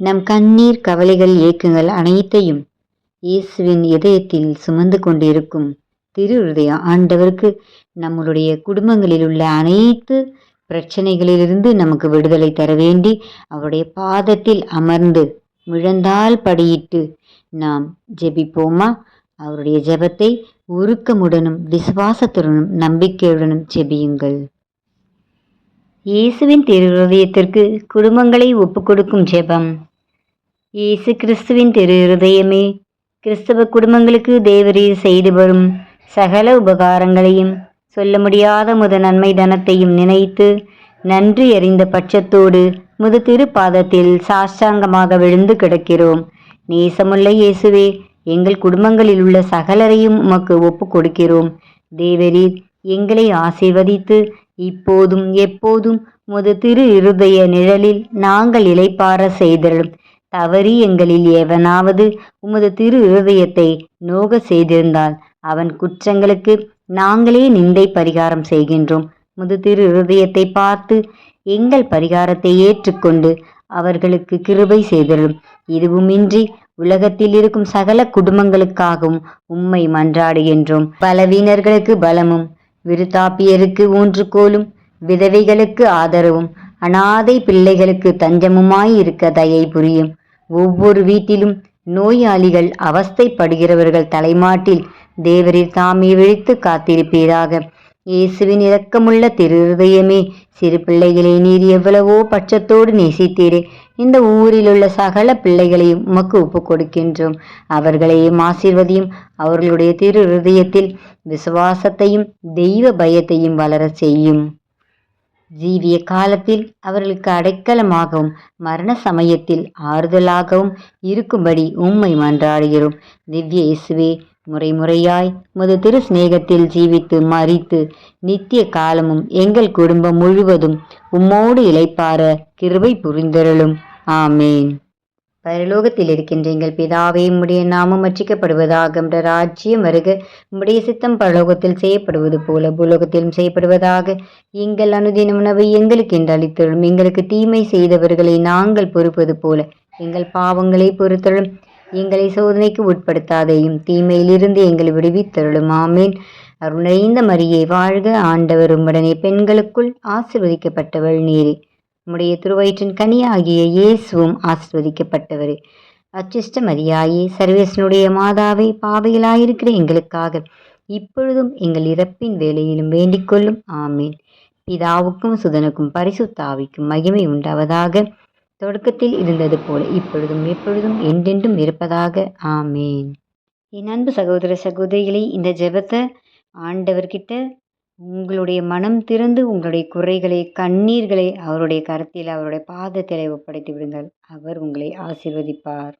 நம் கண்ணீர் கவலைகள் ஏக்கங்கள் அனைத்தையும் இயேசுவின் இதயத்தில் சுமந்து கொண்டிருக்கும் திரு இருதய ஆண்டவருக்கு நம்மளுடைய குடும்பங்களில் உள்ள அனைத்து பிரச்சனைகளிலிருந்து நமக்கு விடுதலை தர வேண்டி அவருடைய பாதத்தில் அமர்ந்து முழந்தால் படியிட்டு நாம் ஜெபிப்போமா? அவருடைய ஜெபத்தை உருக்கமுடனும் விசுவாசத்துடனும் நம்பிக்கையுடனும் ஜெபியுங்கள். இயேசுவின் திருஹதயத்திற்கு குடும்பங்களை ஒப்புக்கொடுக்கும் ஜெபம். இயேசு கிறிஸ்துவின் திரு இருதயமே கிறிஸ்தவ குடும்பங்களுக்கு தேவரீர் செய்து வரும் சகல உபகாரங்களையும் சொல்ல முடியாத முத நன்மை தனத்தையும் நினைத்து நன்றி அறிந்த பட்சத்தோடு முது திருப்பாதத்தில் சாஷ்டாங்கமாக விழுந்து கிடக்கிறோம். நேசமுள்ள இயேசுவே எங்கள் குடும்பங்களில் உள்ள சகலரையும் உமக்கு ஒப்பு கொடுக்கிறோம். தேவரீர் எங்களை ஆசீர்வதித்து இப்போதும் எப்போதும் முது திரு இருதய நிழலில் நாங்கள் இளைப்பார செய்தரும் தவறி எங்களில் எவனாவது உமது திரு இருதயத்தை நோக செய்திருந்தால் அவன் குற்றங்களுக்கு நாங்களே நிந்தை பரிகாரம் செய்கின்றோம். முது திரு இருதயத்தை பார்த்து எங்கள் பரிகாரத்தை ஏற்றுக்கொண்டு அவர்களுக்கு கிருபை செய்திடும் இதுவுமின்றி உலகத்தில் இருக்கும் சகல குடும்பங்களுக்காகவும் உம்மை மன்றாடுகின்றோம். பலவீனர்களுக்கு பலமும் விருத்தாப்பியருக்கு ஊன்றுகோலும் விதவைகளுக்கு ஆதரவும் அனாதை பிள்ளைகளுக்கு தஞ்சமுமாய் இருக்க தயை புரியும். ஒவ்வொரு வீட்டிலும் நோயாளிகள் அவஸ்தைப்படுகிறவர்கள் தலைமாட்டில் தேவரீர் தாமே விழித்து காத்திருப்பீராக. இயேசுவின் இரக்கமுள்ள திரு சிறு பிள்ளைகளை நீர் எவ்வளவோ பட்சத்தோடு நேசித்தீரே. இந்த ஊரில் உள்ள சகல பிள்ளைகளையும் உமக்கு ஒப்பு கொடுக்கின்றோம். அவர்களையும் ஆசீர்வதியும் அவர்களுடைய திரு இருதயத்தில் விசுவாசத்தையும் தெய்வ பயத்தையும் வளர செய்யும். ஜீவிய காலத்தில் அவர்களுக்கு அடைக்கலமாகவும் மரண சமயத்தில் ஆறுதலாகவும் இருக்கும்படி உம்மை மன்றாடுகிறோம். திவ்ய இயேசுவே முறை முறையாய் முது திரு சிநேகத்தில் ஜீவித்து மறித்து நித்திய காலமும் எங்கள் குடும்பம் முழுவதும் உம்மோடு இளைப்பார கிருபை புரிந்தருளும். ஆமேன். பரலோகத்தில் இருக்கின்ற எங்கள் பிதாவே உம்முடைய நாமம் அச்சிக்கப்படுவதாக உம்முடைய ராஜ்யம் வருக. உம்முடைய சித்தம் பரலோகத்தில் செய்யப்படுவது போல பூலோகத்திலும் செய்யப்படுவதாக எங்கள் அனுதின உணவை எங்களுக்கு என்று அளித்தரும் எங்களுக்கு தீமை செய்தவர்களை நாங்கள் பொறுப்பது போல எங்கள் பாவங்களை பொறுத்தலும் எங்களை சோதனைக்கு உட்படுத்தாதையும் தீமையிலிருந்து எங்களை விடுவித்தருளும். ஆமேன். அருணைந்த மரியை வாழ்க ஆண்டவர். உம்முடனே பெண்களுக்குள் ஆசிர்வதிக்கப்பட்டவள் நீரே. உம்முடைய திருவயிற்றின் கனியாகிய இயேசுவும் ஆசிர்வதிக்கப்பட்டவர். அச்சிஷ்ட மரியாயே சர்வேசனுடைய மாதாவை பாவையிலாயிருக்கிற எங்களுக்காக இப்பொழுதும் எங்கள் இறப்பின் வேலையிலும் வேண்டிக் கொள்ளும். ஆமேன். பிதாவுக்கும் சுதனுக்கும் பரிசுத்தாவிக்கும் மகிமை உண்டாவதாக தொடக்கத்தில் இருந்தது போல இப்பொழுதும் எப்பொழுதும் என்றென்றும் இருப்பதாக. ஆமேன். என் அன்பு சகோதர சகோதரிகளை இந்த ஜெபத்தை ஆண்டவர்கிட்ட உங்களுடைய மனம் திறந்து உங்களுடைய குறைகளை கண்ணீர்களை அவருடைய கரத்தில் அவருடைய பாதத்தில் ஒப்படைத்து விடுங்கள். அவர் உங்களை ஆசீர்வதிப்பார்.